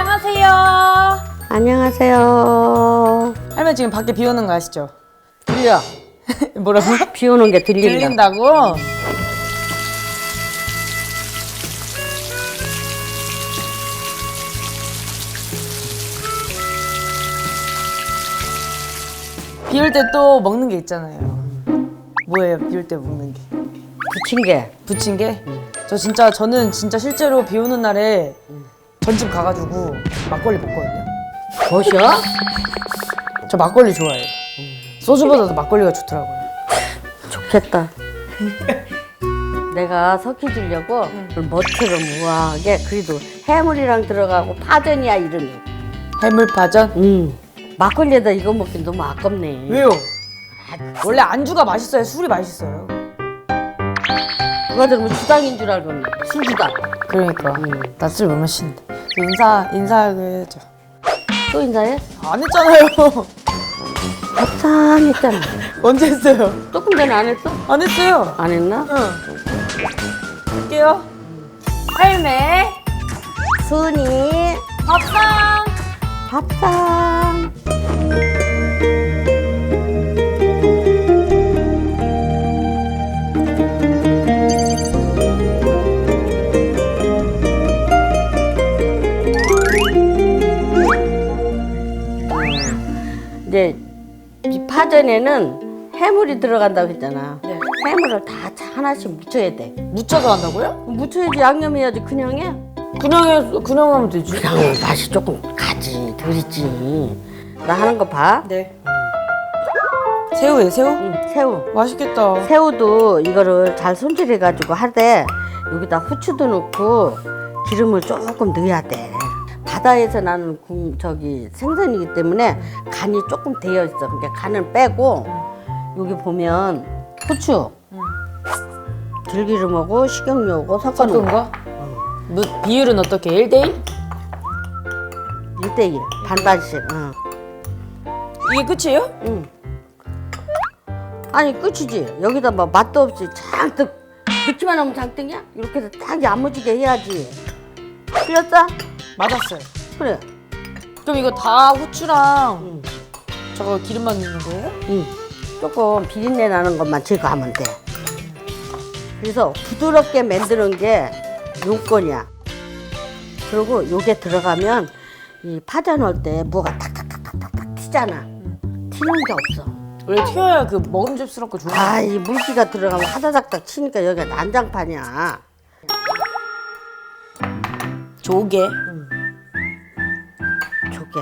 안녕하세요. 안녕하세요. 할머니 지금 밖에 비 오는 거 아시죠? 들려. 뭐라고? 비 오는 게 들린다. 들린다고? 비 올 때 또 먹는 게 있잖아요. 뭐예요? 비 올 때 먹는 게? 부친 게. 부친 게? 저 진짜 저는 진짜 실제로 비 오는 날에 전집 가가지고 막걸리 먹거든요. 보셔? 저 막걸리 좋아해요. 소주보다도 막걸리가 좋더라고요. 좋겠다. 내가 석희 주려고 멋처럼 우아하게 그래도 해물이랑 들어가고 파전이야 이름이. 해물파전? 음. 막걸리에다 이거 먹긴 너무 아깝네. 왜요? 원래 안주가 맛있어야 술이 맛있어요. 누가 들으면 주당인 줄 알겠네. 술주당. 그러니까 나 술 못 마시는데 인사 인사해야죠. 또 인사해? 안 했잖아요. 합상했잖아. 언제 했어요? 조금 전에 안 했어? 안 했어요. 안 했나? 응. 할게요. 할매 순이 밥상. 밥상. 전에는 해물이 들어간다고 했잖아. 네. 해물을 다 하나씩 묻혀야 돼. 묻혀서 한다고요? 묻혀야지 양념해야지 그냥 해. 그냥 해 그냥 하면 되지. 그냥 맛이 조금 가지 덜있지. 나 하는 거 봐. 네. 새우에 새우? 응, 새우. 맛있겠다. 새우도 이거를 잘 손질해가지고 하되 여기다 후추도 넣고 기름을 조금 넣어야 돼. 바다에서 나는 국- 저기 생선이기 때문에 간이 조금 되어 있어. 그러니까 간을 빼고 여기 보면 후추, 들기름하고 식용유하고 섞어 섞은 놓은 거? 무, 비율은 어떻게? 1대1? 1대1 반반씩. 응. 이게 끝이에요? 응. 아니 끝이지. 여기다 뭐 맛도 없이 잔뜩 넣기만 하면 장땡이야? 이렇게 해서 딱 야무지게 해야지. 틀렸어? 맞았어요. 그래. 그럼 이거 다 후추랑 응. 저거 기름만 넣는 거예요? 응. 조금 비린내 나는 것만 제거하면 돼. 그래서 부드럽게 만드는 게 용건이야. 그리고 요게 들어가면 이 파자 넣을 때 무가 탁탁탁탁탁 튀잖아. 튀는 게 없어. 원래 튀어야 그 먹음직스럽고 좋은 거 아, 이 물기가 들어가면 하다닥닥 치니까 여기가 난장판이야. 조개. 조개.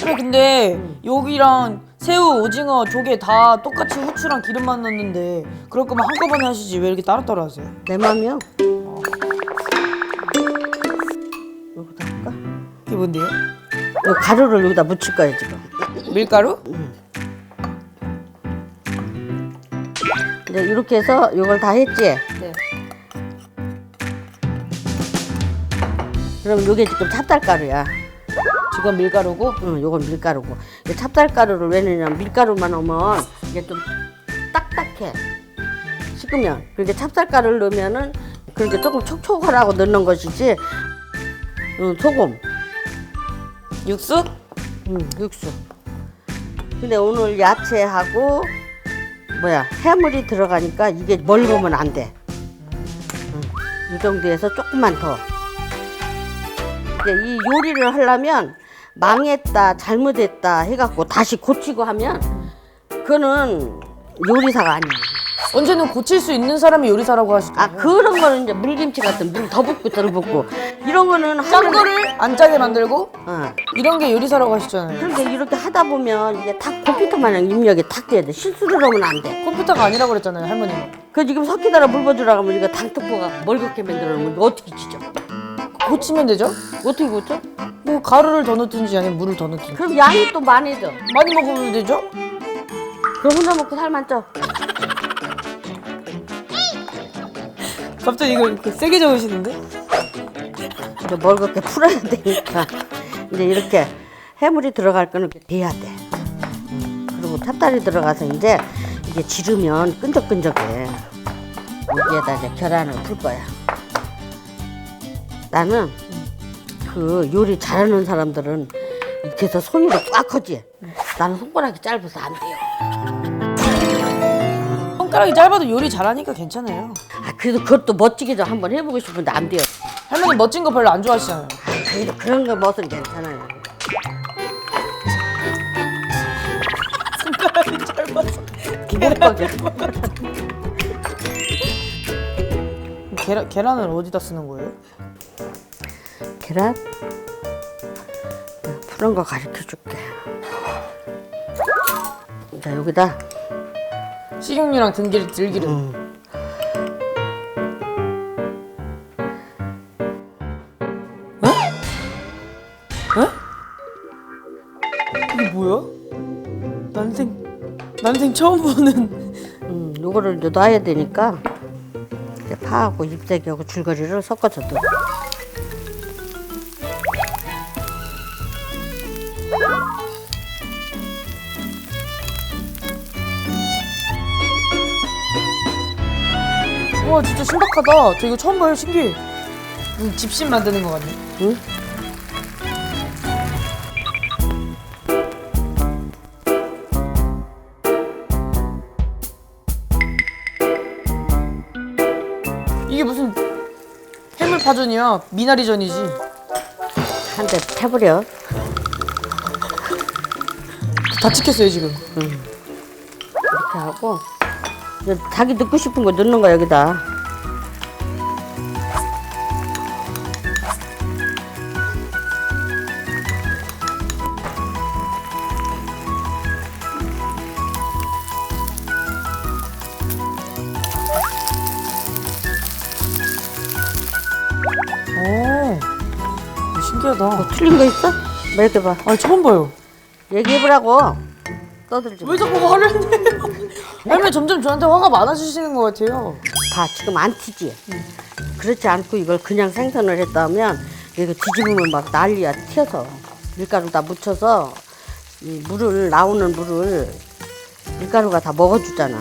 그래 근데 여기랑 새우, 오징어, 조개 다 똑같이 후추랑 기름만 넣는데 그럴 거면 한꺼번에 하시지 왜 이렇게 따로따로 하세요? 내 맘이요. 여기다 할까? 그게 뭔데요? 요 가루를 여기다 묻힐 거야 지금. 밀가루? 이제 이렇게 해서 이걸 다 했지. 그럼 요게 지금 찹쌀가루야. 지금 밀가루고 응, 요건 밀가루고. 이 찹쌀가루를 왜 넣냐면 밀가루만 넣으면 이게 좀 딱딱해. 식으면. 그렇게 찹쌀가루를 넣으면은 그렇게 조금 촉촉하라고 넣는 것이지. 응, 소금. 육수? 응, 육수. 근데 오늘 야채하고 뭐야 해물이 들어가니까 이게 멀으면 안 돼. 응, 이 정도에서 조금만 더. 이제 이 요리를 하려면 망했다, 잘못했다 해갖고 다시 고치고 하면 그거는 요리사가 아니야. 언제는 고칠 수 있는 사람이 요리사라고 하시죠. 아 그런 거는 이제 물김치 같은 물 더 붓고 덜 붓고 이런 거는 짠 하면- 거를 안 짜게 만들고 어. 이런 게 요리사라고 하시잖아요. 그런데 이렇게 하다 보면 이게 탁 컴퓨터 마냥 입력이 탁 돼야 돼. 실수를 하면 안 돼. 컴퓨터가 아니라고 그랬잖아요 할머니가. 그 지금 석기다라 물 부어주라고 하면 이거 당토포가 멀겋게 만들어 놓으면 어떻게 치죠? 고치면 되죠? 어떻게 고쳐? 뭐 가루를 더 넣든지 아니면 물을 더 넣든지. 그럼 양이 또 많아져. 많이 먹으면 되죠? 그럼 혼자 먹고 살만 쪄. 갑자기 이걸 이렇게 세게 적으시는데? 이제 멀겋게 풀어야 되니까. 이제 이렇게 해물이 들어갈 거는 이렇게 돼야 돼. 음, 그리고 찹쌀이 들어가서 이제 이게 지르면 끈적끈적해. 여기에다 이제 계란을 풀 거야. 나는 그 요리 잘하는 사람들은 이렇게 해서 손이 꽉 커지. 나는 손가락이 짧아서 안 돼요. 손가락이 짧아도 요리 잘하니까 괜찮아요. 아, 그래도 그것도 멋지게 좀 한번 해보고 싶은데 안 돼요. 할머니 멋진 거 별로 안 좋아하시잖아요. 그래도 그런 거 멋은 괜찮아요. 손가락이 짧아서. 기본적인. 계란 계란을 어디다 쓰는 거예요? 계란 푸는 거 가르쳐 줄게. 자 여기다 식용유랑 등기름 들기름. 어? 어? 이게 뭐야? 난생 난생 처음 보는 음, 요거를 이제 놔야 되니까 이제 파하고 잎새기하고 줄거리를 섞어서 넣 와 진짜 신박하다. 저 이거 처음 봐요 신기해. 무슨 집신 만드는 거 같네. 응? 이게 무슨 해물파전이야? 미나리전이지. 한 대 패버려. 다 찍혔어요 지금. 이렇게 하고 자기 넣고 싶은 거 넣는 거야 여기다. 오, 신기하다. 뭐 틀린 거 있어? 말해봐. 아 처음 봐요. 얘기해보라고. 떠들지 마. 왜 자꾸 화를 내요? 할머니 점점 저한테 화가 많아지시는 것 같아요. 봐 지금 안 튀지 그렇지 않고 이걸 그냥 생선을 했다면 이거 뒤집으면 막 난리야 튀어서 밀가루 다 묻혀서 이 물을 나오는 물을 밀가루가 다 먹어주잖아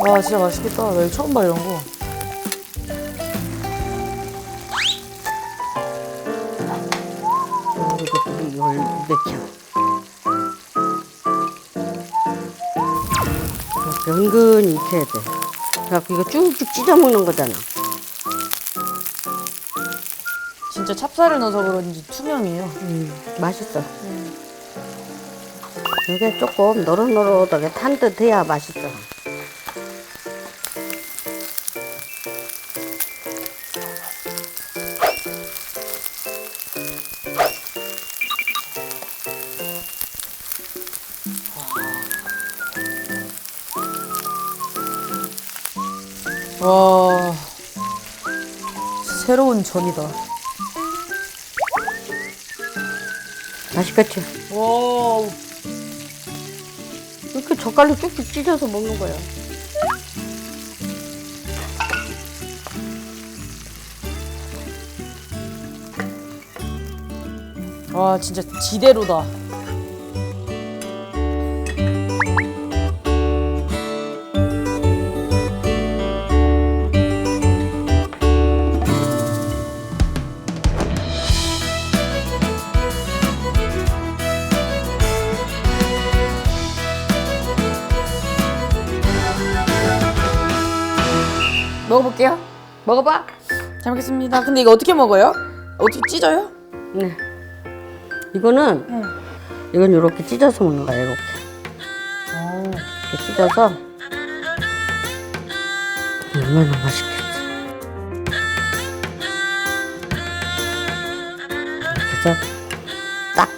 와 진짜 맛있겠다. 나 이거 처음 봐 이런 거. 이것도 이걸 이렇게 은근히 익혀야 돼 그래갖고 이거 쭉쭉 찢어 먹는 거잖아 진짜 찹쌀을 넣어서 그런지 투명해요. 음, 맛있어 이게 조금 노릇노릇하게 탄 듯 해야 맛있어 와 새로운 전이다. 맛있겠지? 와 젓갈로 쭉쭉 찢어서 먹는 거야. 와 진짜 지대로다. 먹어볼게요. 먹어봐. 잘 먹겠습니다. 근데 이거 어떻게 먹어요? 어떻게 찢어요? 네. 이거는 응. 이건 이렇게 찢어서 먹는 거야. 이렇게 이렇게 찢어서 얼마나 맛있겠지. 이렇게 해서 딱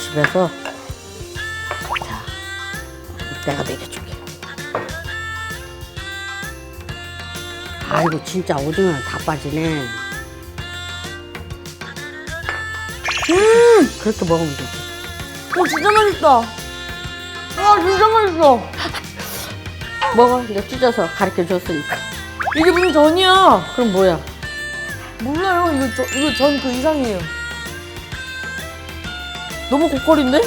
집에서 자 내가 먹여줄 아이고 진짜 오징어는 다 빠지네. 음, 그렇게 먹으면 되지. 오 진짜 맛있다. 와 진짜 맛있어. 먹어, 이제 찢어서 가르쳐 줬으니까. 이게 무슨 전이야? 그럼 뭐야? 몰라요. 이거 저, 이거 전 그 이상이에요. 너무 고퀄인데?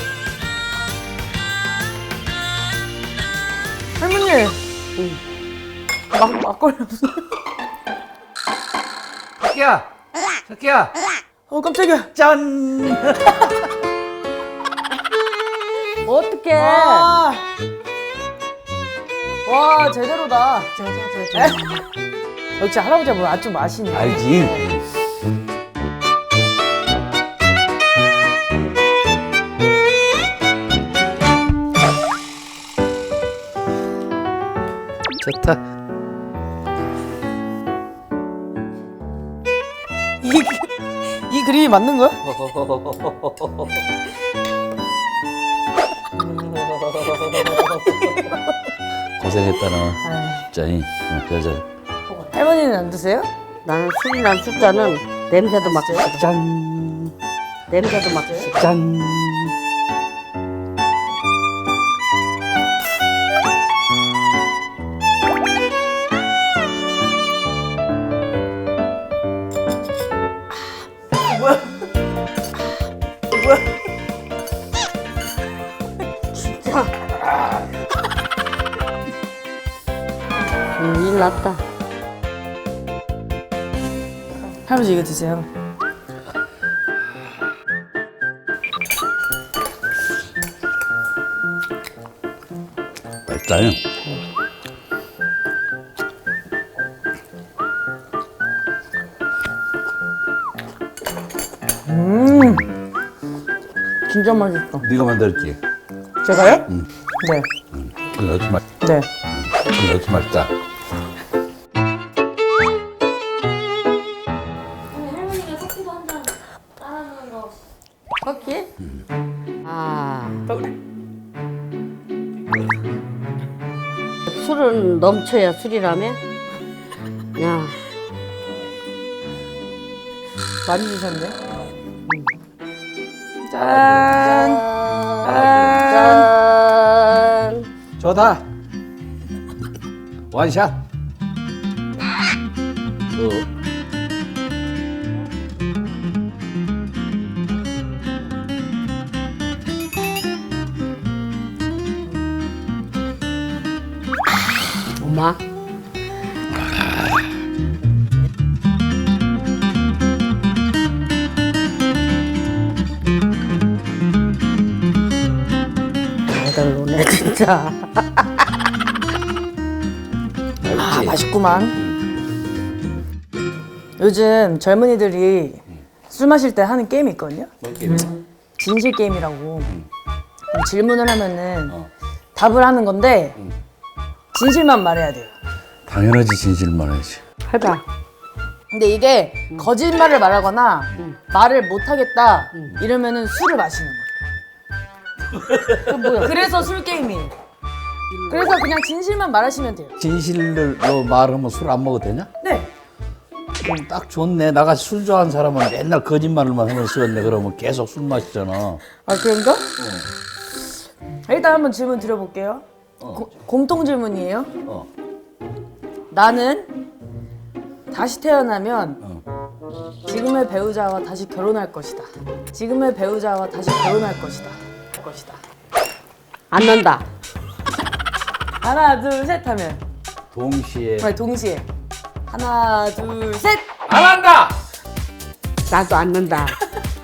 할머니. 응. 막 막걸리 없어. 새끼야! 새끼야! 어 깜짝이야. 짠! 어떡해? 와. 와 제대로다. 역시 할아버지가 뭐 아주 맛있네. 알지? 좋다. 이 그림이 맞는 거야? 고생했다 너. 진짜. 이. 응, 자, 자. 할머니는 안 드세요? 나는 술이란 숫자는 냄새도 맡고 짠! 냄새도 맡고 짠! 일 났다. 할아버지 이거 드세요. 맛있다. 진짜 맛있어. 네가 만들었지? 제가요? 응. 네. 그거 어떻게 맛? 네. 맛있다? 할머니가 커피도 한잔 따라주는 거 커피? 아. 술은 넘쳐야 술이라며? 야, 많이 드셨네. 짠. 짠. 좋다. 원샷. 어. 엄마. 애들 노네 진짜. 아? 맛있구만. 요즘 젊은이들이 술 마실 때 하는 게임이 있거든요. 진실 게임이라고. 그럼 질문을 하면은 어. 답을 하는 건데 진실만 말해야 돼요. 당연하지 진실만 하지. 해봐. 근데 이게 거짓말을 말하거나 말을 못 하겠다 이러면은 술을 마시는 거예요. 그래서 술 게임이에요. 그래서 그냥 진실만 말하시면 돼요. 진실로 말하면 술 안 먹어도 되냐? 네. 그럼 딱 좋네. 나같이 술 좋아하는 사람은 맨날 거짓말만 하면 쓰겠네. 그러면 계속 술 마시잖아. 아 그런가? 일단 한번 질문 드려볼게요. 고- 공통 질문이에요. 어. 나는 다시 태어나면 지금의 배우자와 다시 결혼할 것이다. 지금의 배우자와 다시 결혼할 것이다. 할 것이다. 안 난다. 하나 둘 셋 하면 동시에 네, 동시에 하나 둘 셋. 안 한다. 나도 안 난다.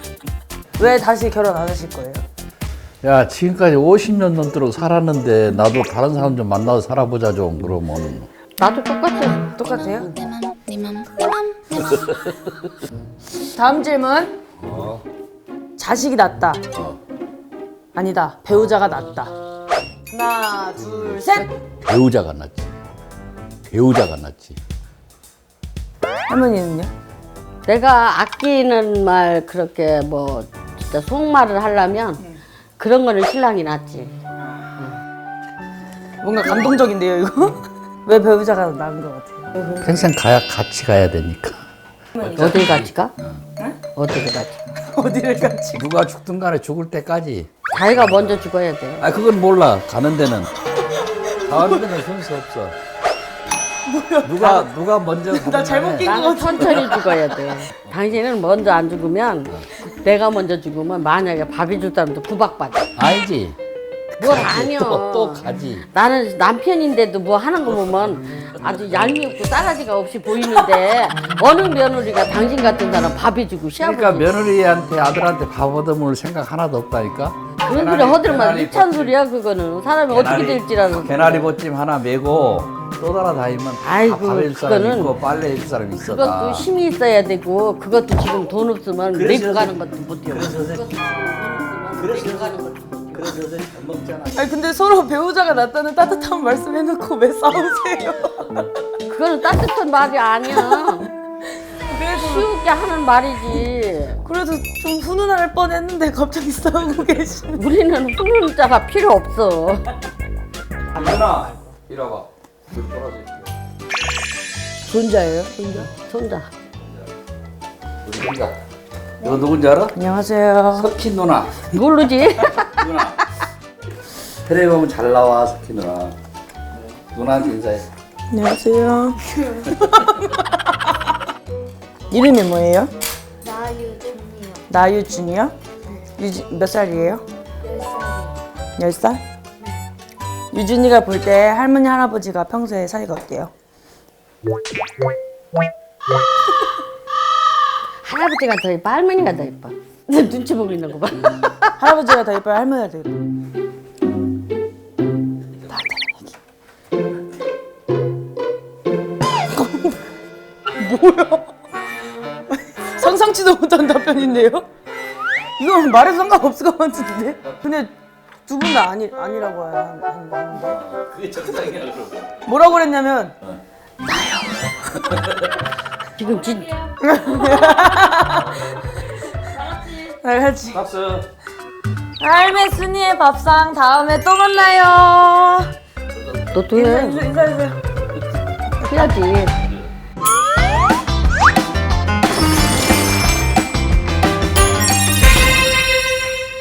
왜 다시 결혼 안 하실 거예요? 야 지금까지 50년 넘도록 살았는데 나도 다른 사람 좀 만나서 살아보자 좀 그러면 나도 똑같아. 똑같아요? 다음 질문. 자식이 낫다. 아니다. 배우자가 낫다. 하나 둘 셋. 배우자가 낫지. 배우자가 낫지. 할머니는요? 내가 아끼는 말 그렇게 뭐 진짜 속말을 하려면 그런 거는 신랑이 낫지. 뭔가 감동적인데요 이거? 왜 배우자가 나은 것 같아요? 평생 가야 같이 가야 되니까. 어딜 같이 가? 어딜 같이? 어디를 같이? 누가 죽든 간에 죽을 때까지. 자기가 먼저 죽어야 돼. 아 그건 몰라. 가는 데는. 가는 데는 순서 없어. 누가 누가 먼저 나 잘못 낀 나는 천천히 죽어야 돼. 당신은 먼저 안 죽으면 내가 먼저 죽으면 만약에 밥이 줄 사람도 구박받아. 알지. 뭘 아니야. 또, 또 가지. 나는 남편인데도 뭐 하는 거 보면 아주 얄미없고 싸가지가 없이 보이는데 어느 며느리가 당신 같은 사람 밥이 주고 시아버지 그러니까 며느리한테 아들한테 밥 얻어먹을 생각 하나도 없다니까. 그런 소리 허들만 미찬 소리야 그거는 사람이 어떻게 될지라는 개나리 보찜 하나 메고 또 따라다니면 아이고, 밥해줄 사람 그거는 있고 빨래 해줄 사람 있어. 그것도 다. 힘이 있어야 되고 그것도 지금 돈 없으면 내고 가는 것도 못해요 그래서 잘 먹잖아. 아니 근데 서로 배우자가 낫다는 따뜻한 말씀 해놓고 왜 싸우세요? 그거는 따뜻한 말이 아니야 쉬우게 하는 말이지 그래도 좀 훈훈할 뻔했는데 갑자기 싸우고 계시네. 우리는 후는 자가 필요 없어 누나 이리 와봐. 여기 떨어질게요. 손자예요? 손자. 손자 우리 누가? 너 누군지 알아? 안녕하세요. 석희 누나. 모르지 누나. 텔레비 보면 잘 나와 석희 누나. 누나한테 인사해. 안녕하세요. 이름이 뭐예요? 나유준이요. 나유준이요? 유주, 몇 살이에요? 10살이요. 열 살? 유준이가 볼 때 할머니 할아버지가 평소에 사이가 어때요? 할아버지가 더 예뻐 할머니가 더 예뻐 눈치 보고 있는 거 봐 할아버지가 더 예뻐요? 할머니가 더 예뻐요? 뭐야? 상상치도 못한 답변인데요? 이건 말해도 상관없을 것 같은데? 근데 두 분 다 아니, 아니라고 한- 한- 하는데 그게 정상이야 그러면. 뭐라고 그랬냐면 지금 진 알겠지 박수. 할매 순이의 밥상 다음에 또 만나요 너도 인사 해 인사 인사해주세요 해야지